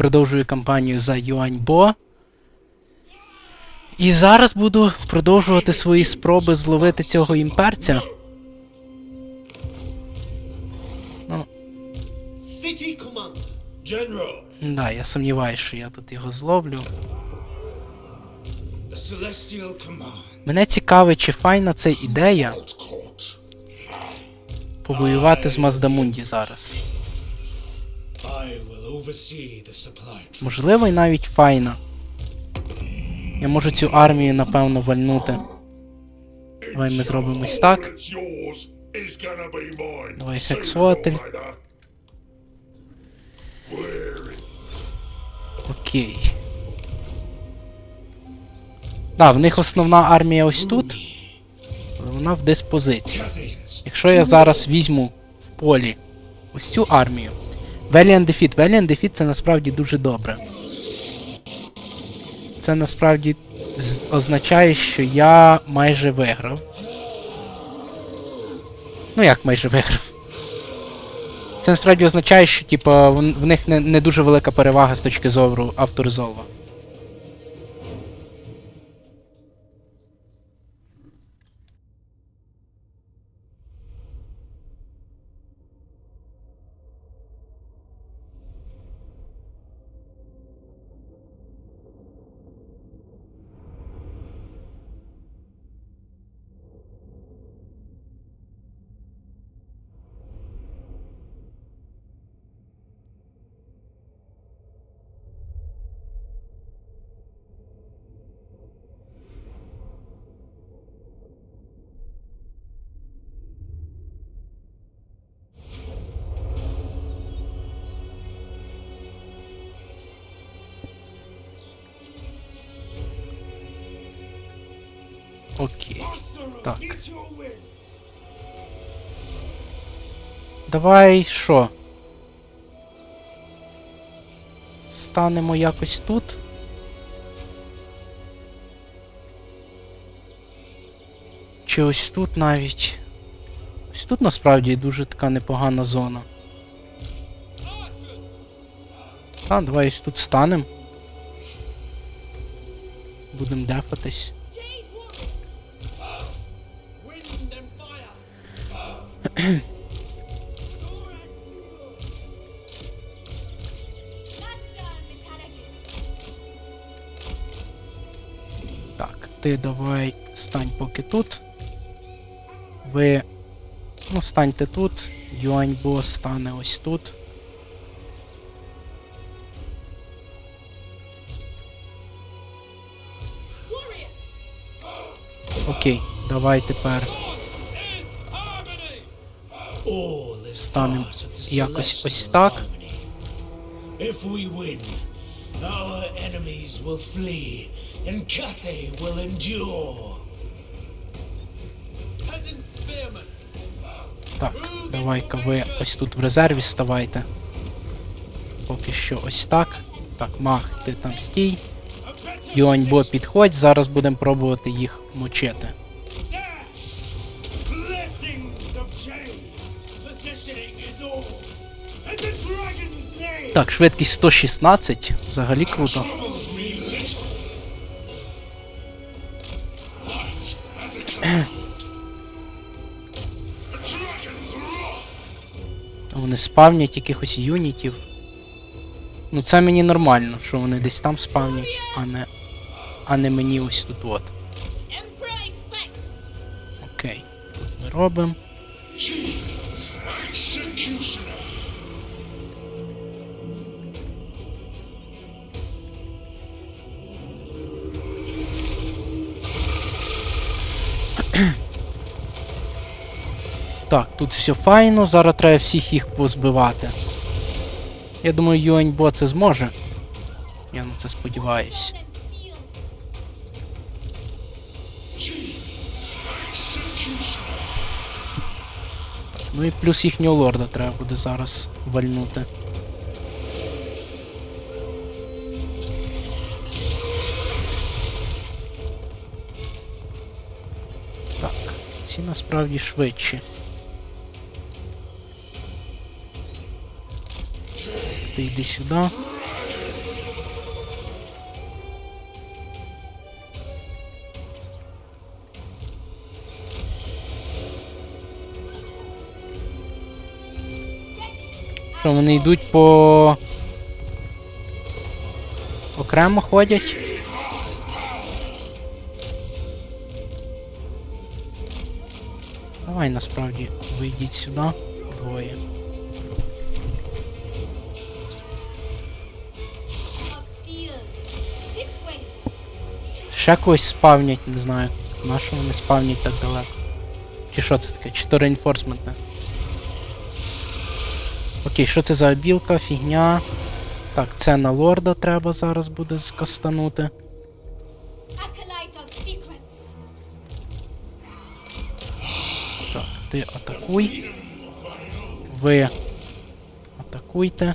продовжую кампанію за Юаньбо. І зараз буду продовжувати свої спроби зловити цього імперця. Ну, да, я сумніваюся, що я тут його зловлю. Мене цікавить, чи файна це ідея повоювати з Маздамунді зараз. Можливо, і навіть файна. Я можу цю армію, напевно, вальнути. Давай ми зробимо ось так. Давай Where Окей. Да, в них основна армія ось тут. Але вона в диспозиції. Якщо я зараз візьму в полі ось цю армію. Valiant Defeat. Valiant Defeat це насправді дуже добре. Це насправді означає, що я майже виграв. Ну як майже виграв? Це насправді означає, що типу, в, них не, не дуже велика перевага з точки зору авторизолва. Окей. Так. Давай що? Станемо якось тут. Чи ось тут навіть. Ось тут насправді дуже така непогана зона. А, давай ось тут станемо. Будемо дефатись. Так, ти давай стань поки тут. Ви. Ну, станьте тут. Юаньбо стане ось тут. Окей, давай тепер станемо якось ось так. If we win, our enemies will flee, and Cathay will endure. Так, давай-ка ви ось тут в резерві ставайте. Поки що ось так. Так, мах, ти там стій. Юаньбо підходь, зараз будемо пробувати їх мочити. Так, швидкість 116, взагалі круто. Вони спавнять якихось юнітів. Ну це мені нормально, що вони десь там спавнять, а не. А не мені ось тут от. Окей. Тут ми робимо. Так, тут все файно, зараз треба всіх їх позбивати. Я думаю, Юаньбо це зможе. Я на це сподіваюсь. Ну і плюс їхнього лорда треба буде зараз вальнути. Так, ці насправді швидші. ти йди сюди. Що вони йдуть по окремо ходять? Давай насправді вийдіть сюди двоє. Ще когось спавнять, не знаю. На що вони спавнять так далеко? Чи що це таке? Чи то реінфорсментне? Окей, що це за білка, фігня. Так, це на лорда треба зараз буде скастанути. Так, ти атакуй. Ви атакуйте.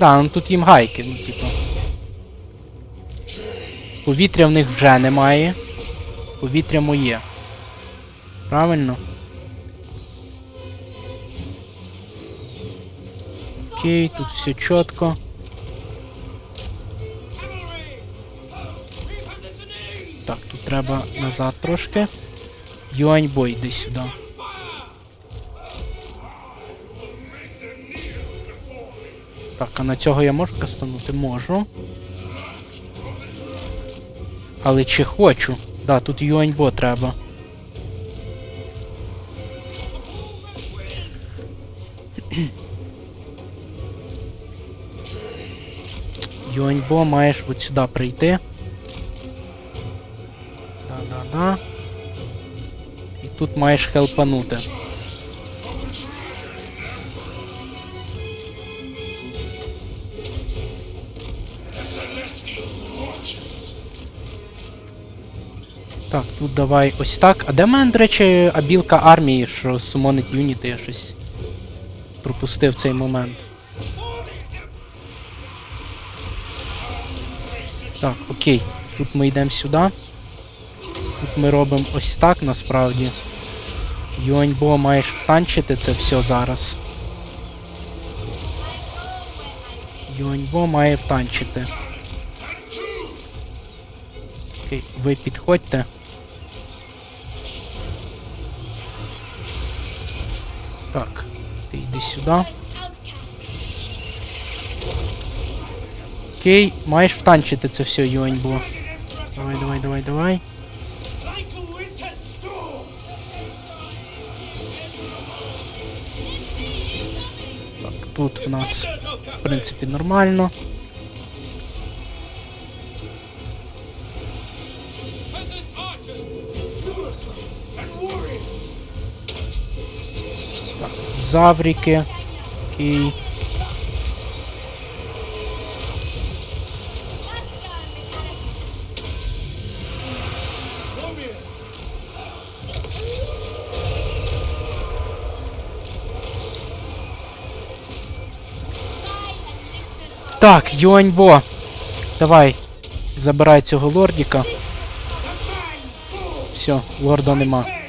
Да, ну тут їм гайки, ну типу. Повітря в них вже немає. Повітря моє. Правильно? Окей, тут все чітко. Так, тут треба назад трошки. Юаньбой, йди сюди. Так, а на цього я можу кастанути? Можу. Але чи хочу? Да, тут юаньбо треба. Юаньбо маєш от сюди прийти. Да-да-да. І тут маєш хелпанути. Так, тут давай ось так. А де в мене, до речі, абілка армії, що сумонить юніти, я щось пропустив цей момент. Так, окей. Тут ми йдемо сюди. Тут ми робимо ось так насправді. Юаньбо маєш втанчити це все зараз. Юаньбо має втанчити. Окей, ви підходьте. Так, ти йди сюди. Окей, маєш втанчити це все, юань було. Давай, давай, давай, давай. Так, тут в нас, в принципі, нормально. Завріки. Окей. Так, Юаньбо. Давай. Забирай цього лордіка. Все, лорда нема.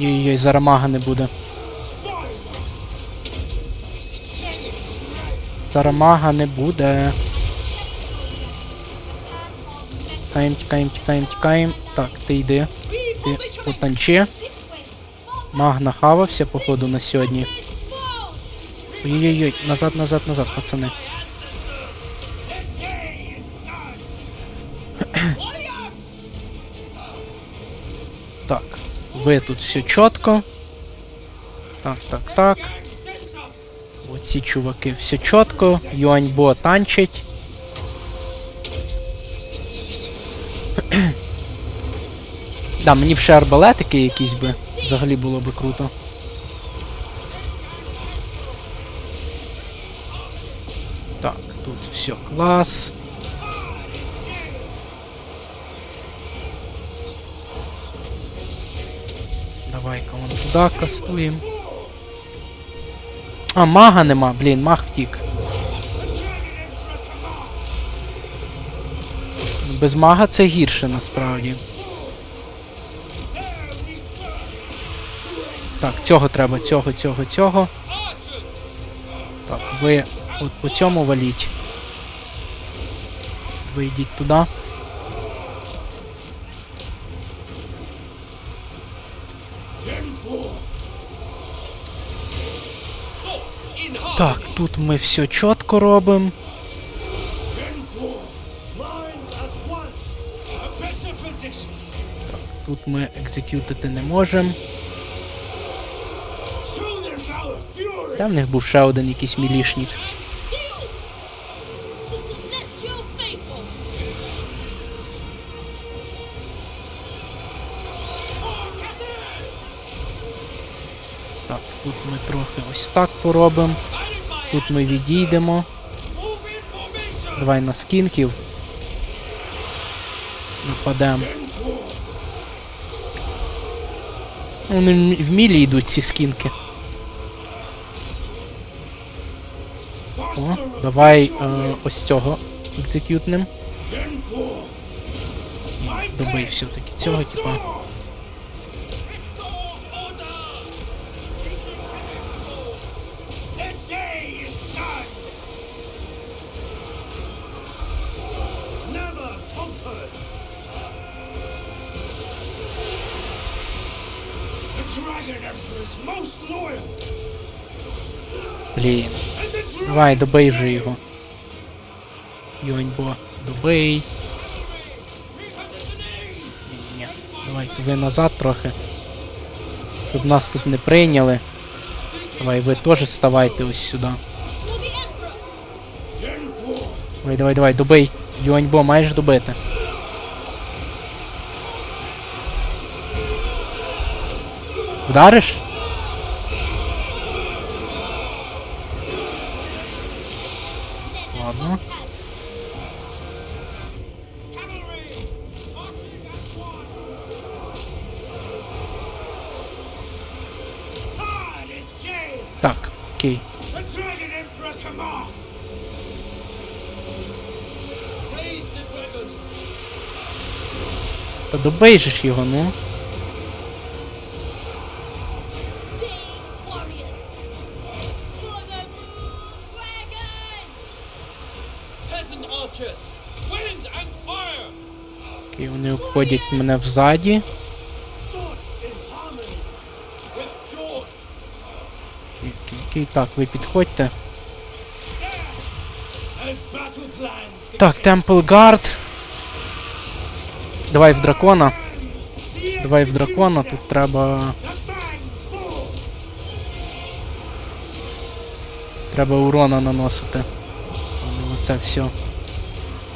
Йой-йой, зараз мага не буде. Spy master. Зараз мага не буде. Тікаємо, тікаємо, тікаємо, тікаємо. Так, ти йди. Ти потанчи. This way. For Маг нахавався, походу, на сьогодні. Ой-ой-ой, назад, назад, назад, пацани. Ви тут все чітко. Так, так, так. Consensus. Оці чуваки все чітко. Юаньбо танчить. да, мені б ще арбалетики якісь би. Взагалі було би круто. Так, тут все клас. Давай-ка вон туди кастуємо. А, мага нема, блін, маг втік. Без мага це гірше насправді. Так, цього треба, цього, цього, цього. Так, ви от по цьому валіть. Ви йдіть туди. Так, тут ми все чітко робимо. Position. Тут ми екзекютити не можемо. Де в них був ще один якийсь мілішник. Так, тут ми трохи ось так поробимо. Тут ми відійдемо. Давай на скінків. Нападемо. Вони в- мілі йдуть ці скінки. О, давай е, ось цього екзекютнем. Добий все-таки цього, типа. Давай, добий вже його. Йоньбо, добий. Repositioning. Ні, давай ви назад трохи. Щоб нас тут не прийняли. Давай, ви теж ставайте ось сюди. Давай, давай, давай, добий. Юаньбо, маєш добити. Вдариш? Wind and fire. Окей, вони обходять мене взаді. Окей, окей, окей. Так, ви підходьте. Так, Темпл Гард. Давай в дракона. Давай в дракона, тут треба. Треба урона наносити. Оце все.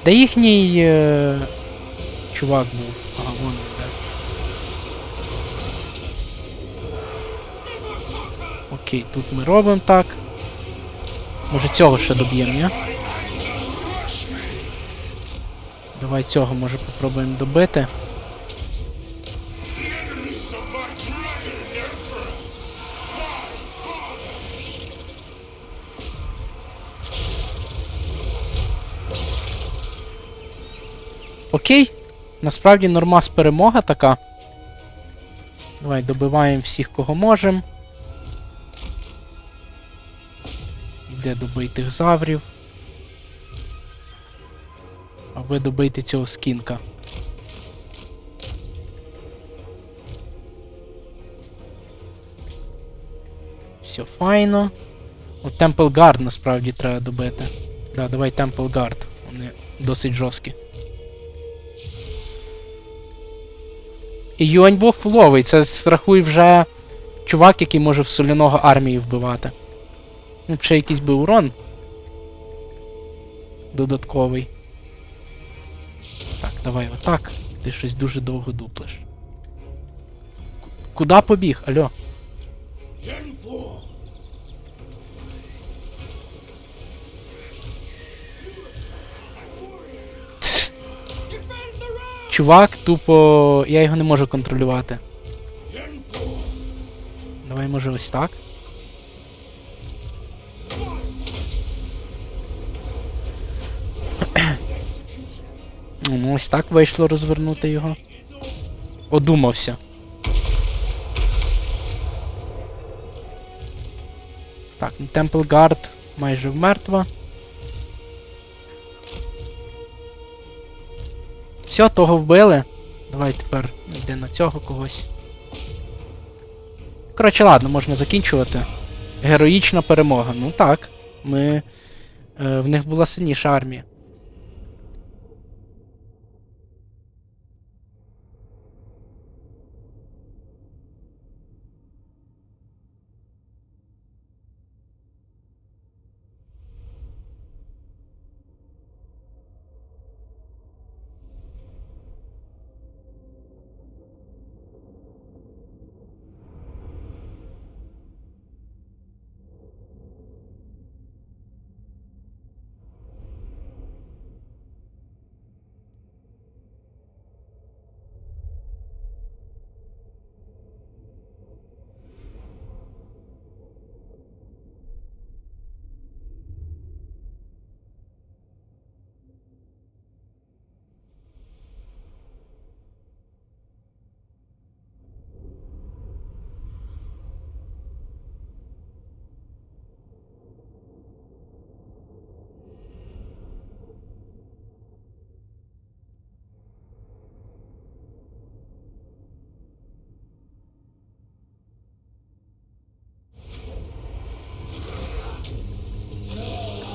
Де їхній е... чувак був? Ага, вон він де. Окей, тут ми робимо так. Може цього ще доб'ємо, ні? Давай цього може попробуємо добити. Окей. Насправді нормас перемога така. Давай добиваємо всіх, кого можемо. Йде добий тих заврів. Ви добийте цього скінка. Все файно. От Temple Guard насправді треба добити. Да, давай Temple Guard. Вони досить жорсткі. І Юаньбо фуловий, це рахуй вже чувак, який може в соляного армії вбивати. Ну, ще якийсь би урон. Додатковий. Давай отак. Ти щось дуже довго дуплиш. Ку- Куда побіг? Алло? Чувак, тупо. Я його не можу контролювати. Давай, може, ось так. Ну, ось так вийшло розвернути його. Одумався. Так, Temple Guard майже вмертва. Все, того вбили. Давай тепер йди на цього когось. Коротше, ладно, можна закінчувати. Героїчна перемога. Ну так. Ми. Е, в них була сильніша армія.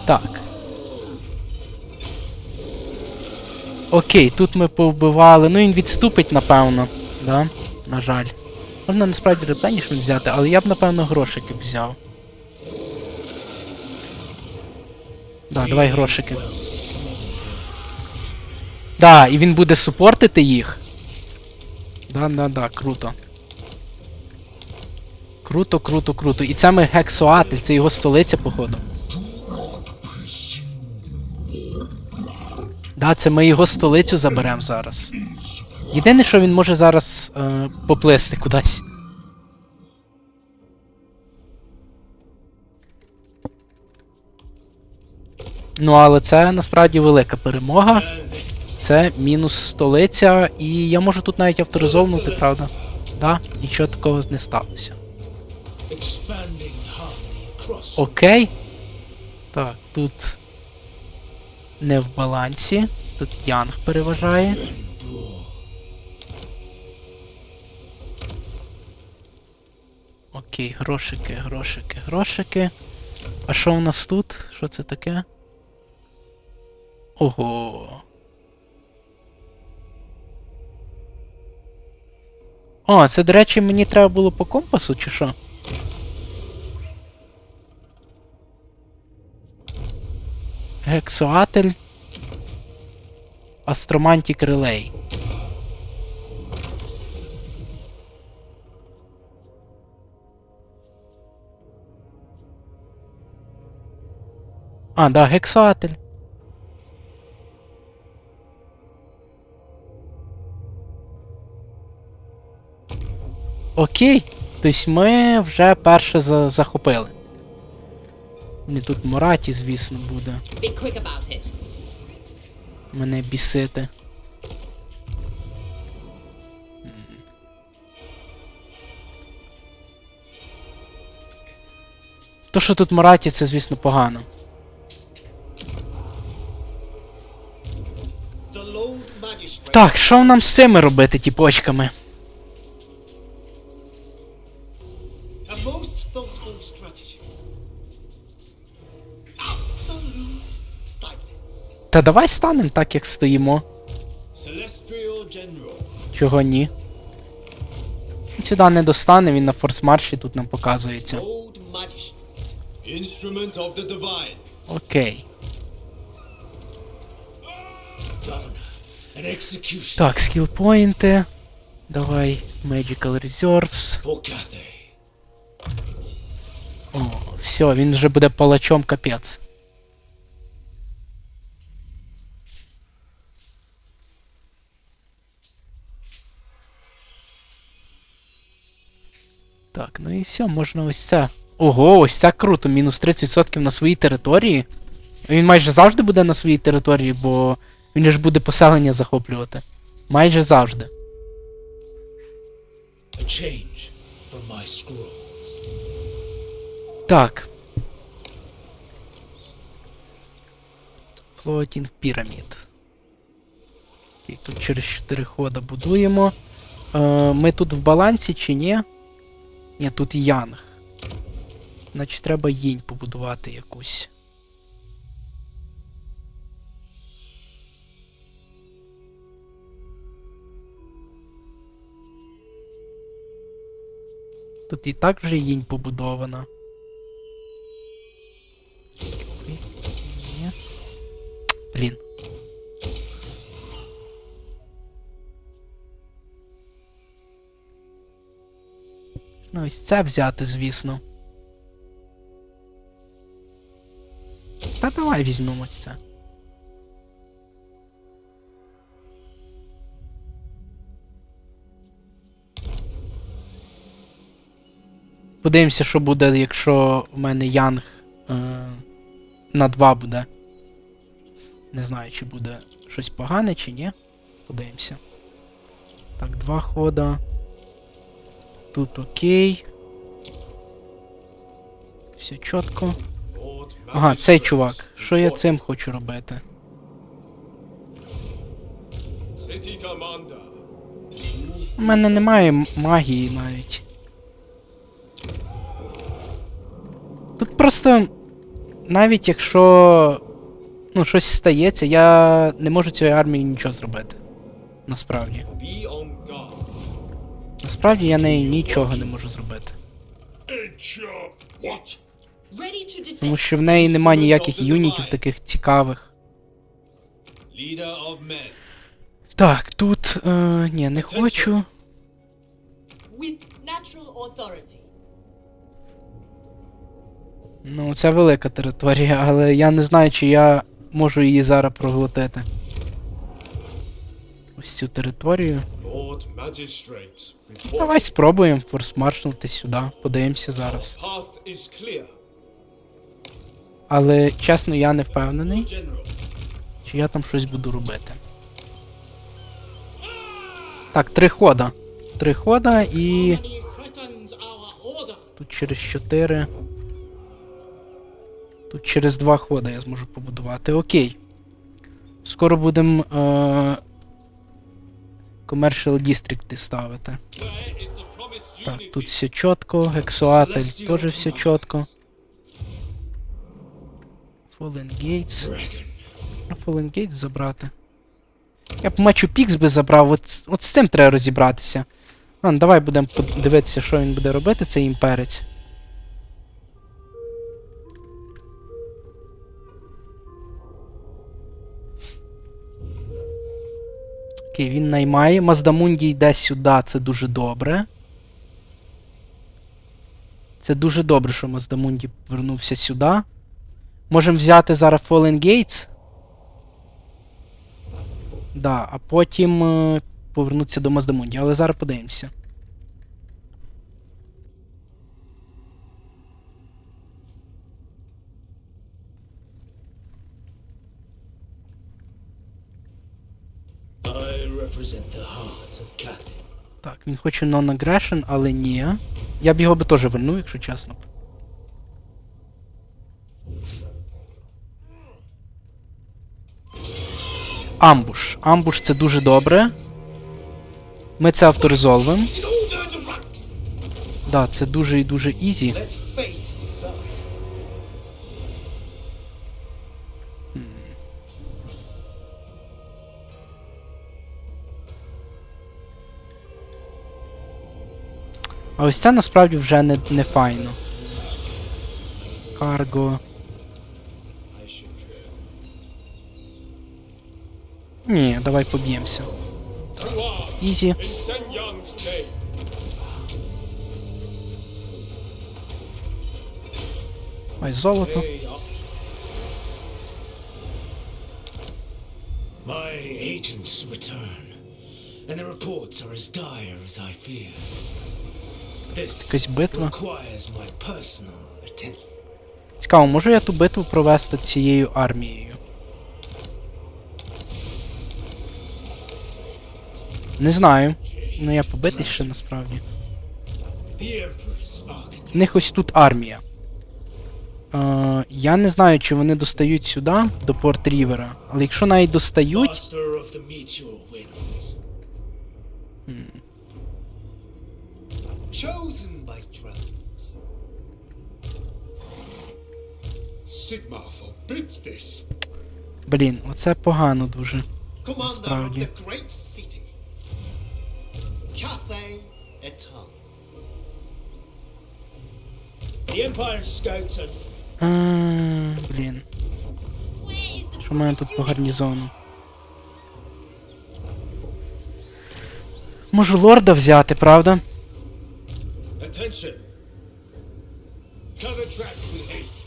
Так. Окей, тут ми повбивали. Ну він відступить, напевно. Да? На жаль. Можна насправді репленішмент взяти, але я б, напевно, грошики б взяв. Да, давай грошики. Да, і він буде супортити їх. Да, да, да, круто. Круто, круто, круто. І це ми Гексоатель, це його столиця, походу. Да, це ми його столицю заберемо зараз. Єдине, що він може зараз е, поплисти кудись. Ну, але це насправді велика перемога. Це мінус столиця, і я можу тут навіть авторизовнути, правда? Да, нічого такого не сталося. Окей. Так, тут не в балансі. Тут Янг переважає. Окей, грошики, грошики, грошики. А що у нас тут? Що це таке? Ого. О, це, до речі, мені треба було по компасу, чи що? Гексоатель. Астромантік Релей. А, да, гексоатель. Окей. Тобто ми вже перше захопили. Не тут Мораті, звісно, буде. Мене бісити. То, що тут Мораті, це, звісно, погано. Так, що нам з цими робити, тіпочками? Та давай станемо так, як стоїмо. Чого ні? Сюди не достане, він на форс-марші тут нам показується. Окей. Так, скілпоінти. Давай, Magical Reserves. О, все, він вже буде палачом капець. Так, ну і все, можна ось це. Ого, ось це круто, мінус 30% на своїй території. Він майже завжди буде на своїй території, бо він ж буде поселення захоплювати. Майже завжди. Так. Floating Pyramid. Окей, тут через 4 хода будуємо. Е, ми тут в балансі чи ні? Ні, тут Янг. Значить, треба їнь побудувати якусь. Тут і так вже їнь побудована. Це взяти, звісно. Та давай візьмемо це. Подивимося, що буде, якщо в мене Янг е, на 2 буде. Не знаю, чи буде щось погане, чи ні. Подивимося. Так, два хода. Тут окей. Все чітко. Ага, цей чувак. Що я цим хочу робити? У мене немає магії навіть. Тут просто. Навіть якщо. Ну, щось стається, я не можу цією армією нічого зробити. Насправді. Насправді я нею нічого не можу зробити. Тому що в неї немає ніяких юнітів таких цікавих. Так, тут. Е, ні, не хочу. Ну, це велика територія, але я не знаю, чи я можу її зараз проглотити. Ось цю територію. Давай спробуємо форс-маршнути сюди. Подивимося зараз. Path is clear. Але чесно, я не впевнений, чи я там щось буду робити. Так, три хода. Три хода і. Тут через 4. Тут через 2 хода я зможу побудувати. Окей. Скоро будемо. Е- Commercial District ставити. Так, тут все чітко. Гексуатель теж все чітко. Fallen Gates. Fallen Gates забрати. Я б Мачу Пікс би забрав, от, от з цим треба розібратися. Ладно, давай будемо подивитися, що він буде робити, цей імперець. Окей, він наймає. Маздамунді йде сюди, це дуже добре. Це дуже добре, що Маздамунді вернувся сюди. Можемо взяти зараз Fallen Gates. Да, а потім е, повернутися до Маздамунді, але зараз подивимося. I represent the heart of Cathy. Так, він хоче non-aggression, але ні. Я б його би теж вернув, якщо чесно. Амбуш. Амбуш це дуже добре. Ми це авторизовуємо. Да, це дуже і дуже ізі. А ось це насправді вже не, не файно. Карго. Ні, давай поб'ємося. Ізі. Ой, золото. My agents return, and the reports are as dire as I fear. Якась битва. Цікаво, можу я ту битву провести цією армією? Не знаю. Ну я побитий ще насправді. В них ось тут армія. Е, я не знаю, чи вони достають сюди, до Порт Рівера, але якщо навіть достають, Master of the meteor winds. Chosen by drones. Sigma forbids this. блін, оце погано дуже. Насправді. the great city. Cathay Etan. The Empire's scouts are А, блін. Що мене тут по гарнізону? Можу лорда взяти, правда? Attention. Cover tracks with haste.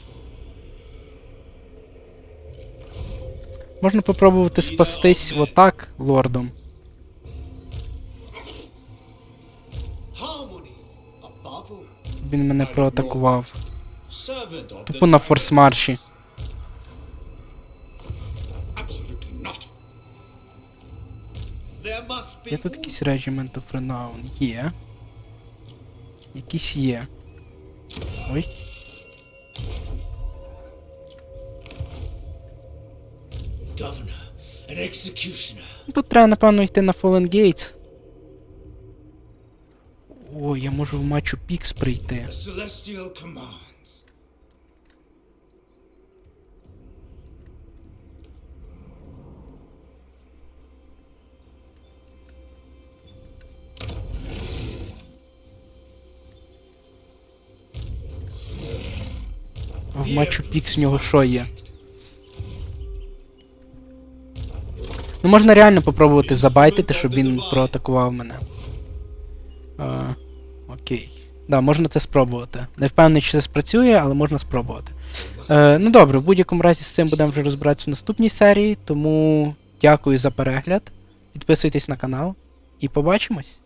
Можна попробувати спастись отак лордом. Він мене проатакував. Тупо на форс-марші. Є тут якийсь Regiment of Renown? Є. Якийсь є. Ой. governor and executioner. Тут треба, напевно, йти на Fallen Gates. О, я можу в Мачу Пікс прийти. Мачу Пікс в нього що є? Ну можна реально попробувати забайтити, щоб він проатакував мене. А, окей. Да, можна це спробувати. Не впевнений, чи це спрацює, але можна спробувати. Е, ну добре, в будь-якому разі з цим будемо вже розбиратися в наступній серії, тому дякую за перегляд. Підписуйтесь на канал і побачимось!